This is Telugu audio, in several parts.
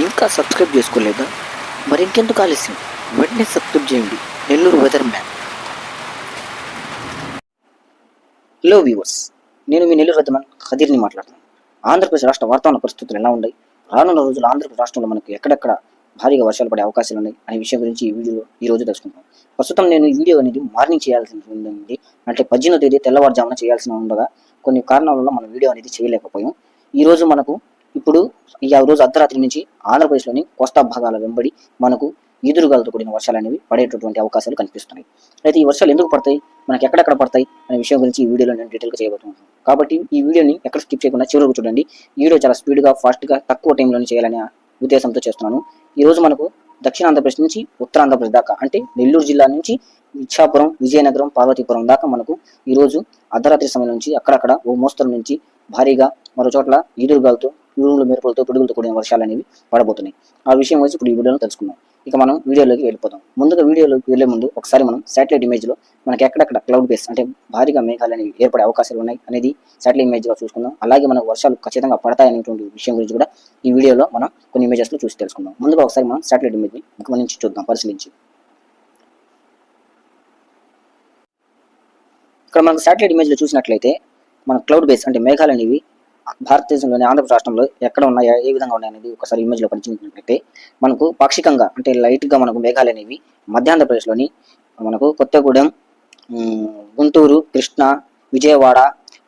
ఇంకా సబ్స్క్రైబ్ చేసుకోలేదా? మరి ఇంకెందుకు ఆలస్యం? వెంటనే సబ్స్క్రైబ్ చేయండి. Nellore weather man hello viewers నేను మీ నెల్లూరు వెదర్ మ్యాన్ ఖదీర్ని మాట్లాడుతున్నాను. ఆంధ్రప్రదేశ్ రాష్ట్ర వాతావరణ పరిస్థితులు ఎలా ఉన్నాయి? రానున్న రోజులు ఆంధ్రప్రదేశ్ రాష్ట్రంలో మనకు ఎక్కడెక్కడ భారీగా వర్షాలు పడే అవకాశాలు ఉన్నాయి అనే విషయం గురించి ఈ వీడియో ఈ రోజు తెలుసుకుంటాం ప్రస్తుతం నేను ఈ వీడియో అనేది మార్నింగ్ చేయాల్సి ఉంది అంటే పద్దెనిమిది తేదీ తెల్లవారుజామున చేయాల్సి ఉండగా కొన్ని కారణాల వల్ల మనం వీడియో అనేది చేయలేకపోయాం. ఈ రోజు మనకు ఇప్పుడు ఈ ఆ రోజు అర్ధరాత్రి నుంచి ఆంధ్రప్రదేశ్లోని కోస్తా భాగాల వెంబడి మనకు ఈదురుగాలతో కూడిన వర్షాలు అనేవి పడేటటువంటి అవకాశాలు కనిపిస్తున్నాయి. అయితే ఈ వర్షాలు ఎందుకు పడతాయి? మనకి ఎక్కడెక్కడ పడతాయి? అనే విషయం గురించి ఈ వీడియోలో నేను డీటెయిల్గా చేయబోతున్నాను. కాబట్టి ఈ వీడియోని ఎక్కడ స్కిప్ చేయకుండా చివరికి చూడండి. ఈ వీడియో చాలా స్పీడ్గా ఫాస్ట్గా తక్కువ టైంలోనే చేయాలనే ఉద్దేశంతో చేస్తున్నాను. ఈ రోజు మనకు దక్షిణ ఆంధ్రప్రదేశ్ నుంచి ఉత్తర ఆంధ్రప్రదేశ్ దాకా అంటే నెల్లూరు జిల్లా నుంచి ఇచ్చాపురం విజయనగరం పార్వతీపురం దాకా మనకు ఈ రోజు అర్ధరాత్రి సమయం నుంచి అక్కడక్కడ ఓ మోస్తరు నుంచి భారీగా మరో చోట్ల ఈదురుగాలతో ఉరుములు మెరుపులతో పిడుగులతో కూడిన వర్షాలు అనేవి పడబోతున్నాయి. ఆ విషయం వచ్చి ఇప్పుడు ఈ వీడియోలో తెలుసుకుందాం. ఇక మనం వీడియోలోకి వెళ్ళిపోతాం ముందుగా వీడియోలోకి వెళ్ళే ముందు ఒకసారి మనం శాటిలైట్ ఇమేజ్లో మనకి ఎక్కడెక్కడ క్లౌడ్ బేస్ అంటే భారీగా మేఘాలు అనేవి ఏర్పడే అవకాశాలు ఉన్నాయి అనేది శాటిలైట్ ఇమేజ్గా చూసుకుందాం. అలాగే మనకు వర్షాలు ఖచ్చితంగా పడతాయనేటువంటి విషయం గురించి కూడా ఈ వీడియోలో మనం కొన్ని ఇమేజెస్లో చూసి తెలుసుకుందాం. ముందుగా ఒకసారి మనం శాటిలైట్ ఇమేజ్ని గమనించి చూద్దాం పరిశీలించి. ఇక్కడ మనకు శాటిలైట్ ఇమేజ్లో చూసినట్లయితే మన క్లౌడ్ బేస్ అంటే మేఘాలు అనేవి భారతదేశంలోని ఆంధ్రప్రదేశ్ రాష్ట్రంలో ఎక్కడ ఉన్నాయా ఏ విధంగా ఉన్నాయి అనేది ఒకసారి ఇమేజ్లో పరిశీలించినట్లయితే మనకు పాక్షికంగా అంటే లైట్గా మనకు మేఘాలు అనేవి మధ్య ఆంధ్రప్రదేశ్లోని మనకు కొత్తగూడెం గుంటూరు కృష్ణా విజయవాడ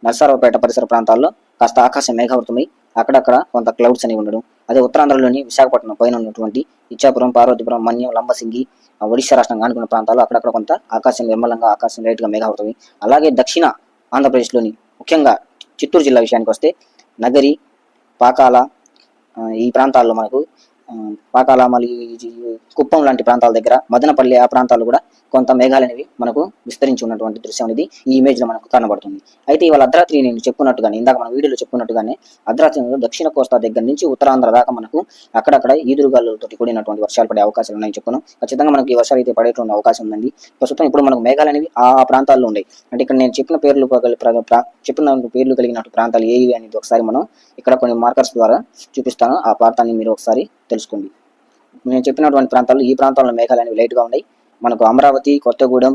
నరసరావుపేట పరిసర ప్రాంతాల్లో కాస్త ఆకాశం మేఘావృతమై అక్కడక్కడ కొంత క్లౌడ్స్ అనేవి ఉండడం. అదే ఉత్తరాంధ్రలోని విశాఖపట్నం పైన ఉన్నటువంటి ఇచ్చాపురం పార్వతీపురం మన్యం లంబసింగి ఒడిశా రాష్ట్రంగా అనుకున్న ప్రాంతాల్లో అక్కడక్కడ కొంత ఆకాశం నిర్మలంగా ఆకాశం లైట్గా మేఘావృతమై అలాగే దక్షిణ ఆంధ్రప్రదేశ్లోని ముఖ్యంగా చిత్తూరు జిల్లా విషయానికి వస్తే నగరి పాకాల ఈ ప్రాంతాల్లో మనకు పాకాల మళ్ళీ కుప్పం లాంటి ప్రాంతాల దగ్గర మదనపల్లి ఆ ప్రాంతాలు కూడా కొంత మేఘాలు అనేవి మనకు విస్తరించి ఉన్నటువంటి దృశ్యం అనేది ఈ ఇమేజ్లో మనకు కనబడుతుంది. అయితే ఇవాళ అర్ధరాత్రి నేను చెప్పుకున్నట్టుగానే ఇందాక మన వీడియోలో చెప్పుకున్నట్టుగానే అర్ధరాత్రి దక్షిణ కోస్తా దగ్గర నుంచి ఉత్తరాంధ్ర దాకా మనకు అక్కడక్కడ ఈదురుగాలతో కూడినటువంటి వర్షాలు పడే అవకాశాలు ఉన్నాయని చెప్పాను ఖచ్చితంగా మనకి ఈ వర్షాలు అయితే పడేటువంటి అవకాశం ఉందండి. ప్రస్తుతం ఇప్పుడు మనకు మేఘాలు అనేవి ఆ ప్రాంతాల్లో ఉన్నాయి. అంటే ఇక్కడ నేను చెప్పిన పేర్లు చెప్పిన పేర్లు కలిగిన ప్రాంతాలు ఏవి అనేది ఒకసారి మనం ఇక్కడ కొన్ని మార్కర్స్ ద్వారా చూపిస్తాను. ఆ ప్రాంతాన్ని మీరు ఒకసారి తెలుసుకోండి. నేను చెప్పినటువంటి ప్రాంతాల్లో ఈ ప్రాంతాల్లో మేఘాలు అనేవి లైట్గా ఉన్నాయి. మనకు అమరావతి కొత్తగూడెం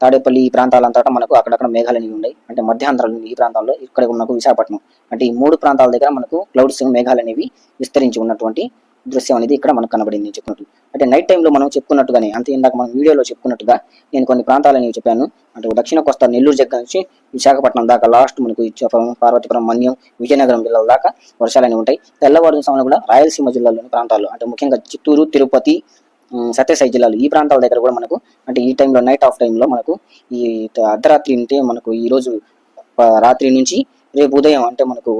తాడేపల్లి ఈ ప్రాంతాలంతటా మనకు అక్కడక్కడ మేఘాలు అనేవి ఉన్నాయి. అంటే మధ్యాంధ్రాలు ఈ ప్రాంతాల్లో ఇక్కడ మనకు విశాఖపట్నం. అంటే ఈ మూడు ప్రాంతాల దగ్గర మనకు క్లౌడ్స్ మేఘాలు అనేవి విస్తరించి ఉన్నటువంటి దృశ్యం అనేది ఇక్కడ మనకు కనబడింది నేను చెప్పినట్టు అంటే నైట్ టైంలో మనం చెప్పుకున్నట్టుగానే అంతే ఇందాక మనం వీడియోలో చెప్పుకున్నట్టుగా నేను కొన్ని ప్రాంతాలు చెప్పాను. అంటే దక్షిణ కోస్తా నెల్లూరు దగ్గర నుంచి విశాఖపట్నం దాకా లాస్ట్ మనకు ఇచ్చాపురం పార్వతీపురం మన్యం విజయనగరం జిల్లాల దాకా వర్షాలు అనేవి ఉంటాయి. తెల్లవారు సమయంలో కూడా రాయలసీమ జిల్లాలోని ప్రాంతాల్లో అంటే ముఖ్యంగా చిత్తూరు తిరుపతి సత్యసాయి జిల్లాలు ఈ ప్రాంతాల దగ్గర కూడా మనకు అంటే ఈ టైంలో నైట్ ఆఫ్ టైంలో మనకు ఈ అర్ధరాత్రి అంటే మనకు ఈ రోజు రాత్రి నుంచి రేపు ఉదయం అంటే మనకు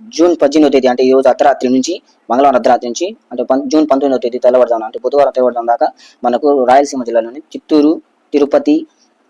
జూన్ పద్దెనిమిదో తేదీ అంటే ఈ రోజు అర్ధరాత్రి నుంచి మంగళవారం అర్ధరాత్రి నుంచి అంటే పం- జూన్ పంతొమ్మిదో తేదీ తెల్లవారుజామున అంటే బుధవారం తెల్లవారుజాము దాకా మనకు రాయలసీమ జిల్లాలోని చిత్తూరు తిరుపతి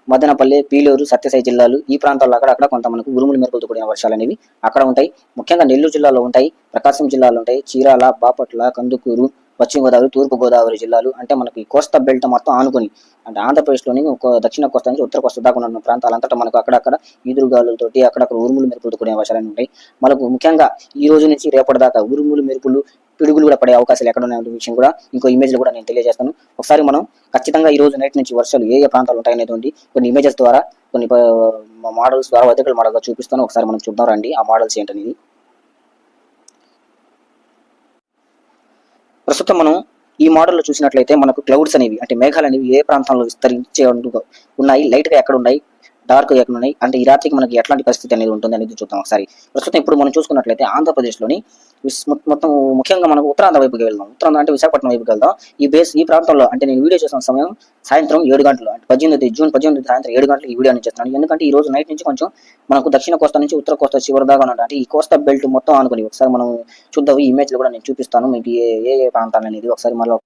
మదనపల్లి పీలూరు సత్యసాయి జిల్లాలు ఈ ప్రాంతాల్లో అక్కడక్కడ కొంత మనకు ఉరుములు మెరుపులతో కూడిన వర్షాలు అనేవి అక్కడ ఉంటాయి. ముఖ్యంగా నెల్లూరు జిల్లాలో ఉంటాయి ప్రకాశం జిల్లాలో ఉంటాయి చీరాల బాపట్ల కందుకూరు పశ్చిమ గోదావరి తూర్పు గోదావరి జిల్లాలు అంటే మనకి కోస్తా బెల్ట్ మొత్తం ఆనుకొని అంటే ఆంధ్రప్రదేశ్లోని ఒక దక్షిణ కోస్తా నుంచి ఉత్తర కోస్తా దాకా ఉన్న ప్రాంతాలంతటా మనకు అక్కడక్కడ ఈదురుగాలులతోటి అక్కడక్కడ ఉరుములు మెరుపులు కూడా అవకాశాలు ఉంటాయి. మనకు ముఖ్యంగా ఈ రోజు నుంచి రేపటి దాకా ఉరుములు మెరుపులు పిడుగులు కూడా పడే అవకాశాలు ఎక్కడ ఉన్నాయనే విషయం కూడా ఇంకో ఇమేజ్లు కూడా నేను తెలియజేస్తాను. ఒకసారి మనం ఖచ్చితంగా ఈ రోజు నైట్ నుంచి వర్షాలు ఏ ఏ ప్రాంతాలు ఉంటాయనేటువంటి కొన్ని ఇమేజెస్ ద్వారా కొన్ని మోడల్స్ ద్వారా వర్టికల్ మోడల్గా చూపిస్తాను. ఒకసారి మనం చూద్దాం రండి ఆ మోడల్స్ ఏంటనేది. ప్రస్తుతం మనం ఈ మోడల్లో చూసినట్లయితే మనకు క్లౌడ్స్ అనేవి అంటే మేఘాలు అనేవి ఏ ప్రాంతంలో విస్తరించే ఉన్నాయి? లైట్గా ఎక్కడ ఉన్నాయి? డార్క్ ఎక్కడ ఉన్నాయి అంటే ఈ రాత్రికి మనకి ఎట్లాంటి పరిస్థితి అనేది ఉంటుంది అనేది చూద్దాం ఒకసారి. ప్రస్తుతం ఇప్పుడు మనం చూసుకున్నట్లయితే ఆంధ్రప్రదేశ్లోని మొత్తం ముఖ్యంగా మనం ఉత్తరాంధ్ర వైపుకి వెళ్దాం. ఉత్తరాంధ్ర అంటే విశాఖపట్నం వైపుకి వెళ్దాం. ఈ బేస్ ఈ ప్రాంతంలో అంటే నేను వీడియో చేసిన సమయం సాయంత్రం ఏడు గంటలు. అంటే పద్దెనిమిది జూన్ పద్దెనిమిది సాయంత్రం ఏడు గంటలకు ఈ వీడియో నేను చేస్తున్నాను. ఎందుకంటే ఈ రోజు నైట్ నుంచి కొంచెం మనకు దక్షిణ కోస్తా నుంచి ఉత్తర కోస్తా చివరి దాకా ఉన్నట్టు అంటే ఈ కోస్తా బెల్ట్ మొత్తం అనుకుని ఒకసారి మనం చూద్దాం. ఈ ఇమేజ్లో కూడా నేను చూపిస్తాను. మీకు ఏ ఏ ఏ ప్రాంతాలు అనేది ఒకసారి మళ్ళీ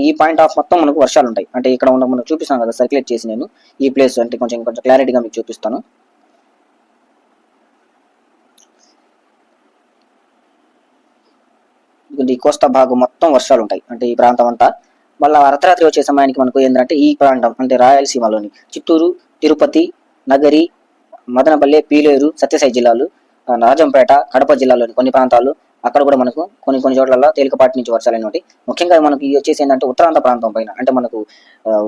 ఈ పాయింట్ ఆఫ్ మొత్తం మనకు వర్షాలు ఉంటాయి అంటే ఇక్కడ ఉన్న మనకు చూపిస్తాను కదా సర్క్యులేట్ చేసి నేను ఈ ప్లేస్ అంటే కొంచెం కొంచెం క్లారిటీగా మీకు చూపిస్తాను. ఈ కోస్తా భాగం మొత్తం వర్షాలు ఉంటాయి అంటే ఈ ప్రాంతం అంతా. మళ్ళీ అర్ధరాత్రి వచ్చే సమయానికి మనకు ఏంటంటే ఈ ప్రాంతం అంటే రాయలసీమలోని చిత్తూరు తిరుపతి నగరి మదనపల్లె పీలేరు సత్యసాయి జిల్లాలు రాజంపేట కడప జిల్లాలోని కొన్ని ప్రాంతాలు అక్కడ కూడా మనకు కొన్ని కొన్ని చోట్ల తేలికపాటి నుంచి వర్షాలు అనేవి ముఖ్యంగా మనకు వచ్చేసి ఏంటంటే ఉత్తరాంధ్ర ప్రాంతం పైన. అంటే మనకు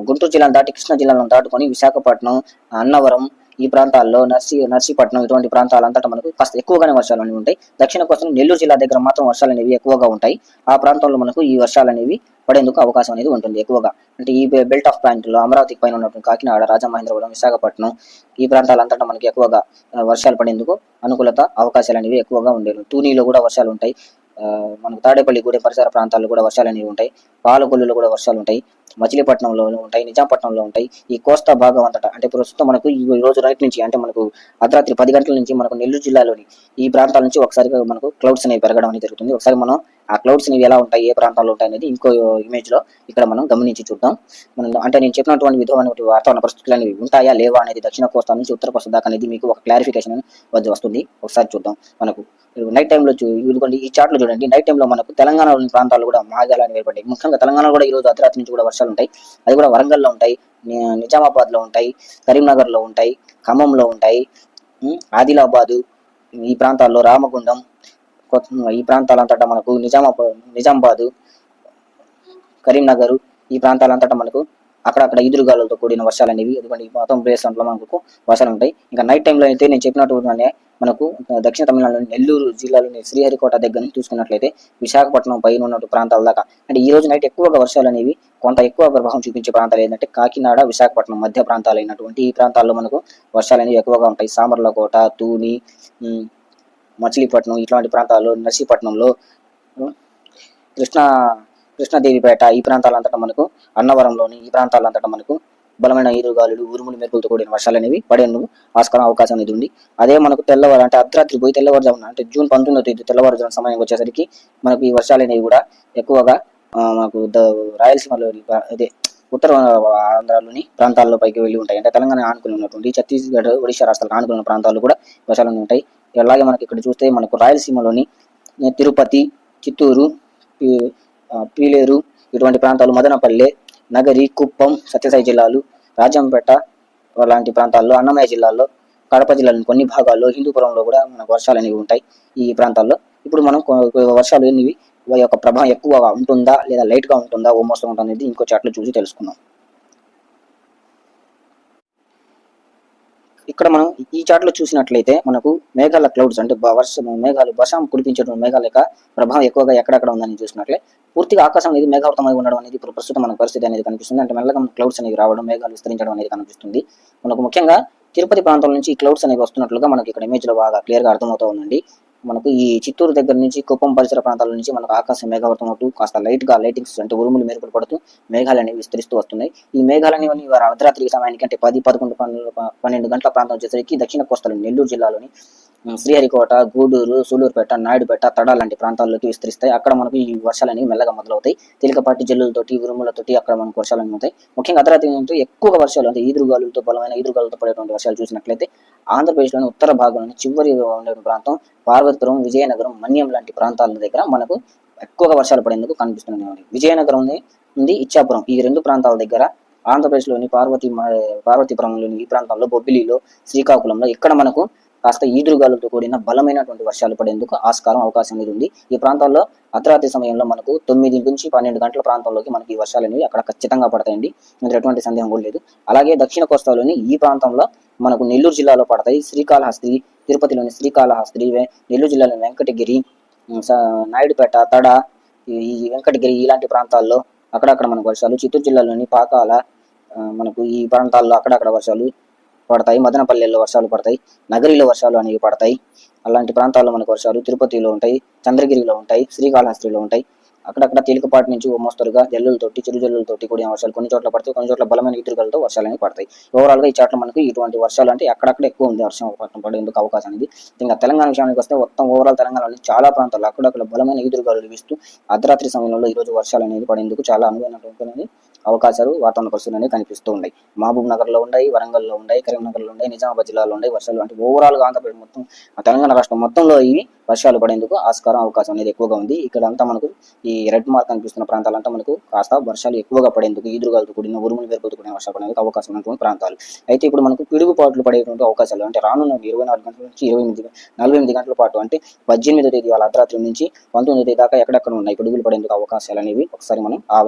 గుంటూరు జిల్లాను దాటి కృష్ణా జిల్లాను దాటుకొని విశాఖపట్నం అన్నవరం ఈ ప్రాంతాల్లో నర్సీ నర్సీపట్నం ఇటువంటి ప్రాంతాలంతటా మనకు కాస్త ఎక్కువగానే వర్షాలు అనేవి ఉంటాయి. దక్షిణ కోస్తా నెల్లూరు జిల్లా దగ్గర మాత్రం వర్షాలు అనేవి ఎక్కువగా ఉంటాయి. ఆ ప్రాంతంలో మనకు ఈ వర్షాలు అనేవి పడేందుకు అవకాశం అనేది ఉంటుంది ఎక్కువగా. అంటే ఈ బెల్ట్ ఆఫ్ పాయింట్లో అమరావతికి పైన ఉన్నటువంటి కాకినాడ రాజమహేంద్రవరం విశాఖపట్నం ఈ ప్రాంతాలంతటా మనకి ఎక్కువగా వర్షాలు పడేందుకు అనుకూలత అవకాశాలు అనేవి ఎక్కువగా ఉండేవి. తూనీలో కూడా వర్షాలు ఉంటాయి. మనకు తాడేపల్లి గూడెం పరిసర ప్రాంతాల్లో కూడా వర్షాలు అనేవి ఉంటాయి. పాలకొల్లులో కూడా వర్షాలు ఉంటాయి. మచిలీపట్నంలో ఉంటాయి నిజాంపట్నంలో ఉంటాయి. ఈ కోస్తా భాగం అంతటా అంటే ప్రస్తుతం మనకు ఈ రోజు రైట్ నుంచి అంటే మనకు అర్ధరాత్రి పది గంటల నుంచి మనకు నెల్లూరు జిల్లాలోని ఈ ప్రాంతాల నుంచి ఒకసారిగా మనకు క్లౌడ్స్ అనేవి పెరగడం అనేది జరుగుతుంది. ఒకసారి మనం ఆ క్లౌడ్స్ అనేవి ఎలా ఉంటాయి ఏ ప్రాంతాల్లో ఉంటాయి అనేది ఇంకో ఇమేజ్లో ఇక్కడ మనం గమనించి చూద్దాం. మనం అంటే నేను చెప్పినటువంటి విధమైనటువంటి వాతావరణ పరిస్థితులు అనేవి ఉంటాయా లేవా అనేది దక్షిణ కోస్తా నుంచి ఉత్తర కోస్తా దాకా అనేది మీకు ఒక క్లారిఫికేషన్ వద్ద వస్తుంది. ఒకసారి చూద్దాం. మనకు నైట్ టైంలో చూ ఇదిగోండి ఈ చార్ట్లో చూడండి నైట్ టైంలో మనకు తెలంగాణలోని ప్రాంతాలు కూడా మాగాలని ఏర్పడ్డాయి. ముఖ్యంగా తెలంగాణలో కూడా ఈ రోజు అర్ధరాత్రి నుంచి కూడా వర్షాలు ఉంటాయి. అది కూడా వరంగల్లో ఉంటాయి నిజామాబాద్లో ఉంటాయి కరీంనగర్లో ఉంటాయి ఖమ్మంలో ఉంటాయి ఆదిలాబాదు ఈ ప్రాంతాల్లో రామగుండం కొత్త- ఈ ప్రాంతాలంతటా మనకు నిజామాబాద్ నిజామాబాదు కరీంనగర్ ఈ ప్రాంతాలంతటా మనకు అక్కడక్కడ ఎదురుగాలతో కూడిన వర్షాలు అనేవి ఎందుకంటే ఈ మొత్తం ప్రదేశంలో మనకు వర్షాలు ఉంటాయి. ఇంకా నైట్ టైంలో అయితే నేను చెప్పినట్టు మనకు దక్షిణ తమిళనాడులోని నెల్లూరు జిల్లాలోని శ్రీహరికోట దగ్గర నుంచి చూసుకున్నట్లయితే విశాఖపట్నం పైన ఉన్నటువంటి ప్రాంతాల దాకా. అంటే ఈ రోజు నైట్ ఎక్కువగా వర్షాలు అనేవి కొంత ఎక్కువ ప్రభావం చూపించే ప్రాంతాలు ఏంటంటే కాకినాడ విశాఖపట్నం మధ్య ప్రాంతాలు అయినటువంటి ఈ ప్రాంతాల్లో మనకు వర్షాలు అనేవి ఎక్కువగా ఉంటాయి. సామర్లకోట తూని మచిలీపట్నం ఇట్లాంటి ప్రాంతాల్లో నర్సీపట్నంలో కృష్ణా కృష్ణాదేవిపేట ఈ ప్రాంతాలంతటా మనకు అన్నవరంలోని ఈ ప్రాంతాలంతటా మనకు బలమైన ఈదురుగాలులు ఉరుములు మెరుపులతో కూడిన వర్షాలు అనేవి పడేందుకు ఆస్కారం అవకాశం అనేది ఉంది. అదే మనకు తెల్లవారు అంటే అర్ధరాత్రి పోయి తెల్లవారుజామున అంటే జూన్ పంతొమ్మిదో తేదీ తెల్లవారుజామున సమయం వచ్చేసరికి మనకు ఈ వర్షాలు అనేవి కూడా ఎక్కువగా మనకు రాయలసీమలో అదే ఉత్తర ఆంధ్రాలోని ప్రాంతాల్లో పైకి వెళ్ళి ఉంటాయి. అంటే తెలంగాణ ఆనుకుని ఉన్నటువంటి ఛత్తీస్గఢ్ ఒడిశా రాష్ట్రాలకు ఆనుకున్న ప్రాంతాలు ప్రాంతాల్లో కూడా వర్షాలు ఉంటాయి. అలాగే మనకి ఇక్కడ చూస్తే మనకు రాయలసీమలోని తిరుపతి చిత్తూరు పీలేరు ఇటువంటి ప్రాంతాలు మదనపల్లె నగరి కుప్పం సత్యసాయి జిల్లాలు రాజంపేట లాంటి ప్రాంతాల్లో అన్నమయ్య జిల్లాల్లో కడప జిల్లాలోని కొన్ని భాగాల్లో హిందూపురంలో కూడా మనకు వర్షాలు అనేవి ఉంటాయి ఈ ప్రాంతాల్లో. ఇప్పుడు మనం వర్షాలు అనేవి యొక్క ప్రభావం ఎక్కువగా ఉంటుందా లేదా లైట్గా ఉంటుందా ఓ మోస్తరు ఉంటుంది ఇంకో చాట్లో చూసి తెలుసుకుందాం. ఇక్కడ మనం ఈ చాట్లో చూసినట్లయితే మనకు మేఘాల క్లౌడ్స్ అంటే వర్షం మేఘాలు వర్షం కురిపించడం మేఘాల యొక్క ప్రభావం ఎక్కువగా ఎక్కడెక్కడ ఉందని చూసినట్లే. పూర్తిగా ఆకాశం అనేది మేఘావృతమై ఉండడం అనేది ఇప్పుడు ప్రస్తుతం మన పరిస్థితి అనేది కనిపిస్తుంది. అంటే మెల్లగా మన క్లౌడ్స్ అనేవి రావడం మేఘాలు విస్తరించడం అనేది కనిపిస్తుంది. మనకు ముఖ్యంగా తిరుపతి ప్రాంతం నుంచి ఈ క్లౌడ్స్ అనేవి వస్తున్నట్లుగా మనకి ఇక్కడ ఇమేజ్లో బాగా క్లియర్గా అర్థమవుతూ ఉందండి. మనకు ఈ చిత్తూరు దగ్గర నుంచి కుప్పం పరిసర ప్రాంతాల నుంచి మనకు ఆకాశం మేఘావృతం అవుతూ కాస్త లైట్గా లైటింగ్స్ అంటే ఉరుములు మెరుపులు పడుతూ మేఘాలు అనేవి విస్తరిస్తూ వస్తున్నాయి. ఈ మేఘాలు అనేవి వారు అర్ధరాత్రి సమయానికి అంటే పది పదకొండు పన్నెండు గంటల ప్రాంతం వచ్చేసరికి దక్షిణ కోస్తలో నెల్లూరు జిల్లాలోని శ్రీహరికోట గూడూరు సూలూరుపేట నాయుడుపేట తడ లాంటి ప్రాంతాల్లోకి విస్తరిస్తాయి. అక్కడ మనకు ఈ వర్షాలు అనేవి మెల్లగా మొదలవుతాయి. తేలికపాటి జల్లులతోటి ఉరుములతోటి అక్కడ మనకు వర్షాలు అవుతాయి ముఖ్యంగా అర్ధరాత్రి ఏంటంటే ఎక్కువగా వర్షాలు అంటే ఈదురుగాలులతో బలమైన ఈదురుగాలులతో పడేటువంటి వర్షాలు చూసినట్లయితే ఆంధ్రప్రదేశ్లోని ఉత్తర భాగంలోని చివరి ఉండే ప్రాంతం పార్వతీపురం విజయనగరం మన్యం లాంటి ప్రాంతాల దగ్గర మనకు ఎక్కువగా వర్షాలు పడేందుకు కనిపిస్తున్నాయి విజయనగరం ఉంది ఉంది ఇచ్చాపురం ఈ రెండు ప్రాంతాల దగ్గర ఆంధ్రప్రదేశ్లోని పార్వతి పార్వతీపురంలోని ఈ ప్రాంతాల్లో బొబ్బిలిలో శ్రీకాకుళంలో ఇక్కడ మనకు కాస్త ఈదురుగాలులతో కూడిన బలమైనటువంటి వర్షాలు పడేందుకు ఆస్కారం అవకాశం అనేది ఉంది. ఈ ప్రాంతాల్లో అర్ధరాత్రి సమయంలో మనకు తొమ్మిది నుంచి పన్నెండు గంటల ప్రాంతంలోకి మనకి ఈ వర్షాలు అనేవి అక్కడ ఖచ్చితంగా పడతాయండి. ఇందులో ఎటువంటి సందేహం కూడా లేదు. అలాగే దక్షిణ కోస్తాలోని ఈ ప్రాంతంలో మనకు నెల్లూరు జిల్లాలో పడతాయి. శ్రీకాళహస్తి తిరుపతిలోని శ్రీకాళహస్తి నెల్లూరు జిల్లాలోని వెంకటగిరి నాయుడుపేట తడ ఈ వెంకటగిరి ఇలాంటి ప్రాంతాల్లో అక్కడక్కడ మనకు వర్షాలు. చిత్తూరు జిల్లాలోని పాకాల మనకు ఈ ప్రాంతాల్లో అక్కడక్కడ వర్షాలు పడతాయి. మదనపల్లెల్లో వర్షాలు పడతాయి. నగరిలో వర్షాలు అనేవి పడతాయి. అలాంటి ప్రాంతాల్లో మనకు వర్షాలు తిరుపతిలో ఉంటాయి చంద్రగిరిలో ఉంటాయి శ్రీకాళహస్తిలో ఉంటాయి. అక్కడక్కడ తేలికపాటి నుంచి మోస్తరుగా జల్లులతోటి చిరు జల్లులతోటి కూడిన వర్షాలు కొన్ని చోట్ల పడతాయి కొన్ని చోట్ల బలమైన ఈదురుగాలతో వర్షాలు అనేవి పడతాయి. ఓవరాల్గా ఈ చాట్ల మనకు ఇటువంటి వర్షాలు అంటే అక్కడక్కడ ఎక్కువ ఉంది వర్షం పట్టడం పడేందుకు అవకాశం అనేది ఇంకా తెలంగాణ విషయానికి వస్తే మొత్తం ఓవరాల్ తెలంగాణలో చాలా ప్రాంతాల్లో అక్కడక్కడ బలమైన ఎదురుగాలు వీస్తూ అర్ధరాత్రి సమయంలో ఈ రోజు వర్షాలు అనేది పడేందుకు చాలా అనువైనటువంటి అవకాశాలు వాతావరణ పరిస్థితులు అనేవి కనిపిస్తూ ఉన్నాయి. మహబూబ్ నగర్లో ఉన్నాయి వరంగల్లో ఉన్నాయి కరీంనగర్లో ఉన్నాయి నిజామాబాద్ జిల్లాలో ఉన్నాయి. వర్షాలు అంటే ఓవరాల్గా ఆంధ్రప్రదేశ్ మొత్తం తెలంగాణ రాష్ట్రం మొత్తంలో ఇవి వర్షాలు పడేందుకు ఆస్కారం అవకాశం అనేది ఎక్కువగా ఉంది. ఇక్కడ అంతా మనకు ఈ రెడ్ మార్క్ కనిపిస్తున్న ప్రాంతాలంతా మనకు కాస్త వర్షాలు ఎక్కువగా పడేందుకు ఈదురుగాలతో కూడిన ఉరుములు మెరుపులతో కూడిన వర్షాలు పడేందుకు అవకాశం ఉన్నటువంటి ప్రాంతాలు. అయితే ఇప్పుడు మనకు పిడుగుపాట్లు పడేటువంటి అవకాశాలు అంటే రానున్న ఇరవై నాలుగు గంటల నుంచి ఇరవై ఎనిమిది నలభై ఎనిమిది గంటల పాటు అంటే పద్దెనిమిదో తేదీ వాళ్ళ అర్ధరాత్రి నుంచి పంతొమ్మిదో తేదీ దాకా ఎక్కడెక్కడ ఉన్నాయి పిడుగులు పడేందుకు అవకాశాలు అనేవి ఒకసారి మనం ఆ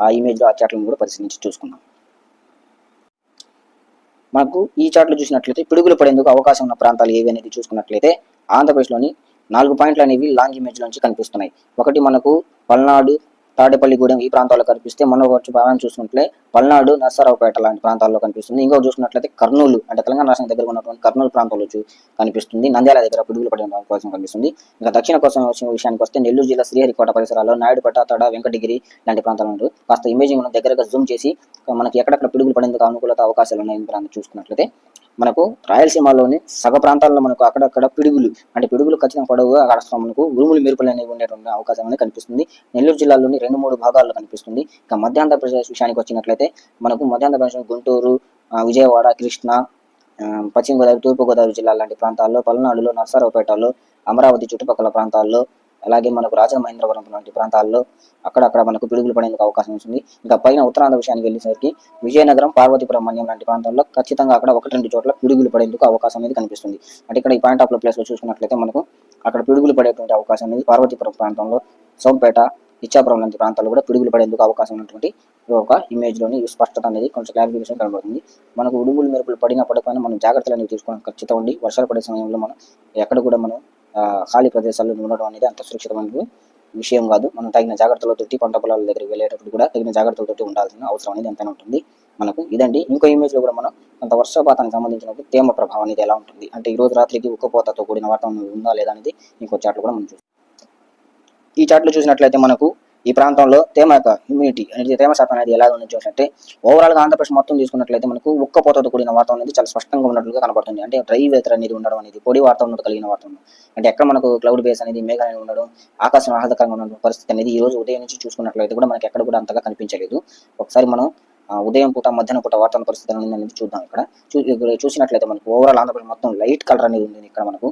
ఆ ఇమేజ్లో ఆ చాట్లను కూడా పరిశీలించి చూసుకుందాం. మనకు ఈ చార్ట్లో చూసినట్లయితే పిడుగులు పడేందుకు అవకాశం ఉన్న ప్రాంతాలు ఏవి అనేది చూసుకున్నట్లయితే ఆంధ్రప్రదేశ్లోని నాలుగు పాయింట్లు అనేవి లాంగ్ ఇమేజ్ నుంచి కనిపిస్తున్నాయి. ఒకటి మనకు పల్నాడు తాడేపల్లిగూడెం ఈ ప్రాంతాల్లో కనిపిస్తే మనం వచ్చి భాగం చూసుకుంటే పల్నాడు నర్సరావుపేట లాంటి ప్రాంతాల్లో కనిపిస్తుంది. ఇంకో చూసుకున్నట్లయితే కర్నూలు అంటే తెలంగాణ రాష్ట్రం దగ్గర ఉన్నటువంటి కర్నూలు ప్రాంతంలో కనిపిస్తుంది. నంద్యాల దగ్గర పిడుగులు పడే కోసం కనిపిస్తుంది. ఇంకా దక్షిణ కోసం వచ్చిన విషయానికి వస్తే నెల్లూరు జిల్లా శ్రీహరికోట పరిసరాల్లో నాయుడుపేట తడ వెంకటగిరి లాంటి ప్రాంతాలు ఉంటాయి కాస్త ఇమేజింగ్ మనం దగ్గరగా జూమ్ చేసి మనకి ఎక్కడెక్కడ పిడుగులు పడేందుకు అనుకూలత అవకాశాలు ఉన్నాయి ప్రాంతం చూసుకున్నట్లయితే మనకు రాయలసీమలోని సగ ప్రాంతాల్లో మనకు అక్కడక్కడ పిడుగులు అంటే పిడుగులు ఖచ్చితంగా పడవు. అక్కడ మనకు ఉరుములు మెరుపులు అనేవి ఉండేటువంటి అవకాశం అనేది కనిపిస్తుంది. నెల్లూరు జిల్లాలోని రెండు మూడు భాగాల్లో కనిపిస్తుంది. ఇక మధ్యాంధ్రప్రదేశ్ విషయానికి వచ్చినట్లయితే మనకు మధ్యాంధ్రప్రదేశ్ గుంటూరు విజయవాడ కృష్ణ పశ్చిమ గోదావరి తూర్పు గోదావరి జిల్లా లాంటి ప్రాంతాల్లో పల్నాడులో నర్సారావుపేటలో అమరావతి చుట్టుపక్కల ప్రాంతాల్లో అలాగే మనకు రాజమహేంద్రవరం లాంటి ప్రాంతాల్లో అక్కడక్కడ మనకు పిడుగులు పడేందుకు అవకాశం ఉంటుంది. ఇంకా పైన ఉత్తరాంధ్ర విషయానికి వెళ్ళేసరికి విజయనగరం పార్వతీపురం మన్యం లాంటి ప్రాంతాల్లో ఖచ్చితంగా అక్కడ ఒకటి రెండు చోట్ల పిడుగులు పడేందుకు అవకాశం అనేది కనిపిస్తుంది. అంటే ఇక్కడ ఈ పాయింట్ ఆఫ్ ప్లేస్లో చూసుకున్నట్లయితే మనకు అక్కడ పిడుగులు పడేటువంటి అవకాశం అనేది పార్వతీపురం ప్రాంతంలో సోంపేట ఇచ్చాపురం లాంటి ప్రాంతాల్లో కూడా పిడుగులు పడేందుకు అవకాశం ఉన్నటువంటి ఒక ఇమేజ్లోని స్పష్టత అనేది కొంచెం క్లారిఫికేషన్ కనబడుతుంది. మనకు ఉడుగులు మెరుపులు పడినప్పటికైనా మనం జాగ్రత్తలు అనేవి తీసుకోవడం ఖచ్చితంగా ఉండి వర్షాలు పడే సమయంలో మనం ఎక్కడ కూడా మనం ఖాళీ ప్రదేశాల్లో ఉండడం అనేది అంత సురక్షితమైన విషయం కాదు. మనం తగిన జాగ్రత్తలతోటి పంట పొలాల దగ్గరికి వెళ్ళేటప్పుడు కూడా తగిన జాగ్రత్తలతోటి ఉండాల్సిన అవసరం అనేది ఎంతైనా ఉంటుంది. మనకు ఇదండి ఇంకో ఇమేజ్లో కూడా మనం కొంత వర్షపాతానికి సంబంధించినప్పుడు తేమ ప్రభావం అనేది ఎలా ఉంటుంది? అంటే ఈ రోజు రాత్రికి ఉక్కపోతతో కూడిన వాతావరణం ఉందా లేదా అనేది ఇంకో చాట్లో కూడా మనం చూస్తాం. ఈ చాట్లో చూసినట్లయితే మనకు ఈ ప్రాంతంలో తేమ యొక్క హ్యూమిడిటీ అనేది తేమ శాతం అనేది ఎలా ఉంది చూసినట్టే ఓవరాల్గా ఆంధ్రప్రదేశ్ మొత్తం తీసుకున్నట్లయితే మనకు ఉక్కపోతతో కూడిన వాతావరణం అనేది చాలా స్పష్టంగా ఉన్నట్లుగా కనబడుతుంది. అంటే డ్రై వెదర్ అనేది ఉండడం అనేది పొడి వాతావరణం కలిగిన వాతావరణం. అంటే ఎక్కడ మనకు క్లౌడ్ బేస్ అనేది మేఘాలు అనేది ఉండడం ఆకాశం ఆహ్లాదకరంగా ఉన్న పరిస్థితి అనేది ఈ రోజు ఉదయం నుంచి చూసుకున్నట్లయితే కూడా మనకి ఎక్కడ కూడా అంతగా కనిపించలేదు. ఒకసారి మనం ఉదయం పూట మధ్యాహ్నం పూట వాతావరణ పరిస్థితి అనేది చూద్దాం ఇక్కడ. ఇక్కడ చూసినట్లయితే మనకు ఓవరాల్ ఆంధ్రప్రదేశ్ మొత్తం లైట్ కలర్ అనేది ఉంది ఇక్కడ మనకు.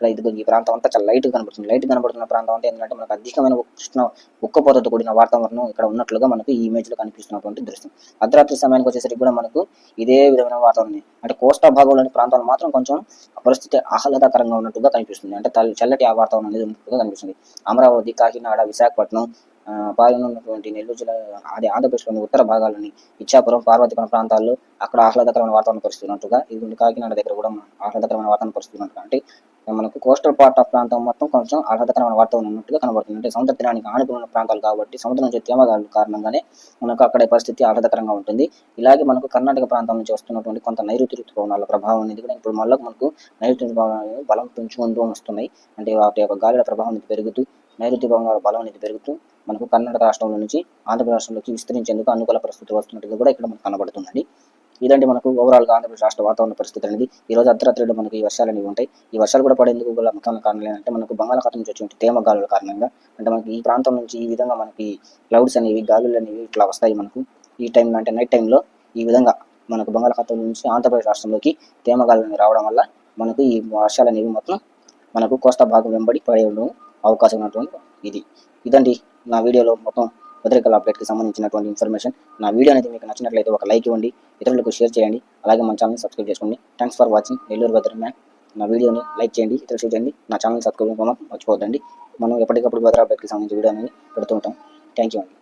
ఇక్కడ ఇది ఈ ప్రాంతం అంతా చాలా లైట్ కనబడుతుంది. లైట్ కనబడుతున్న ప్రాంతం అంటే ఏంటంటే మనకు అధికమైన ఉష్ణ ఉక్కపోతతో కూడిన వాతావరణం ఇక్కడ ఉన్నట్లుగా మనకు ఈ ఇమేజ్లో కనిపిస్తున్నటువంటి దృశ్యం. అర్ధరాత్రి సమయానికి వచ్చేసరికి కూడా మనకు ఇదే విధమైన వాతావరణం. అంటే కోస్తా భాగంలోని ప్రాంతాలు మాత్రం కొంచెం పరిస్థితి ఆహ్లాదకరంగా ఉన్నట్టుగా కనిపిస్తుంది. అంటే చల్లటి ఆ వాతావరణం అనేది ఉన్నట్టుగా కనిపిస్తుంది. అమరావతి కాకినాడ విశాఖపట్నం ఆ, పాలన ఉన్నటువంటి నెల్లూరు జిల్లా అది ఆంధ్రప్రదేశ్లోని ఉత్తర భాగాలని ఇచ్చాపురం పార్వతీపురం ప్రాంతాల్లో అక్కడ ఆహ్లాదకరమైన వాతావరణ పరిస్థితి ఉన్నట్టుగా ఇది కాకినాడ దగ్గర కూడా ఆహ్లాదకరమైన వాతావరణ పరిస్థితి ఉన్నట్టుగా. అంటే మనకు కోస్టల్ పార్ట్ ఆఫ్ ప్రాంతం మొత్తం కొంచెం ఆహ్లాదకరమైన వాతావరణం ఉన్నట్టుగా కనబడుతుంది. అంటే సముద్ర తీరానికి ఆనుకున్న ప్రాంతాలు కాబట్టి సముద్రం నుంచి తేమగాలు కారణంగానే మనకు అక్కడ పరిస్థితి ఆహ్లాదకరంగా ఉంటుంది. ఇలాగే మనకు కర్ణాటక ప్రాంతం నుంచి వస్తున్నటువంటి కొంత నైరుతి ఋతుపవనాల ప్రభావం అనేది కూడా ఇప్పుడు మళ్ళీ మనకు నైరుతి ఋతుపవనాలు బలం పెంచుకుంటూ వస్తున్నాయి. అంటే వాటి యొక్క గాలుల ప్రభావం అనేది పెరుగుతూ నైరుతి పవనాల బలం అనేది పెరుగుతూ మనకు కర్ణాటక రాష్ట్రంలో నుంచి ఆంధ్రప్రదేశ్ రాష్ట్రంలోకి విస్తరించేందుకు అనుకూల పరిస్థితులు వస్తున్నట్టుగా కూడా ఇక్కడ మనకు కనబడుతుందండి. ఇదండి మనకు ఓవరాల్గా ఆంధ్రప్రదేశ్ రాష్ట్ర వాతావరణ పరిస్థితి అనేది. ఈ రోజు అర్ధరాత్రిలో మనకి ఈ వర్షాలు అనేవి ఉంటాయి. ఈ వర్షాలు కూడా పడేందుకు గల ముఖ్యమైన కారణం ఏంటంటే మనకు బంగాళాఖాతం నుంచి వచ్చే తేమ గాలుల కారణంగా అంటే మనకి ఈ ప్రాంతం నుంచి ఈ విధంగా మనకి క్లౌడ్స్ అనేవి గాలులు అనేవి ఇట్లా వస్తాయి మనకు. ఈ టైంలో అంటే నైట్ టైంలో ఈ విధంగా మనకు బంగాళాఖాతం నుంచి ఆంధ్రప్రదేశ్ రాష్ట్రంలోకి తేమ గాలులు అనేవి రావడం వల్ల మనకు ఈ వర్షాలు అనేవి మొత్తం మనకు కోస్తా భాగం వెంబడి పడే అవకాశం ఉన్నటువంటి ఇది. ఇదండి నా వీడియోలో మొత్తం భద్రికల అప్డేట్కి సంబంధించినటువంటి ఇన్ఫర్మేషన్ నా వీడియో అనేది మీకు నచ్చినట్లయితే ఒక లైక్ ఇవ్వండి ఇతరులకు షేర్ చేయండి అలాగే మన ఛానల్ని సబ్స్క్రైబ్ చేసుకోండి. Thanks for watching Nellore Bhadra man నా వీడియోని లైక్ చేయండి ఇతరులు షేర్ చేయండి. నా ఛానల్ సబ్స్క్రైబ్ చేసుకోవడం మనం ఎప్పటికప్పుడు భద్ర అప్డేట్కి సంబంధించిన వీడియో అనేది పెడుతూ ఉంటాం. థ్యాంక్ యూ అండి.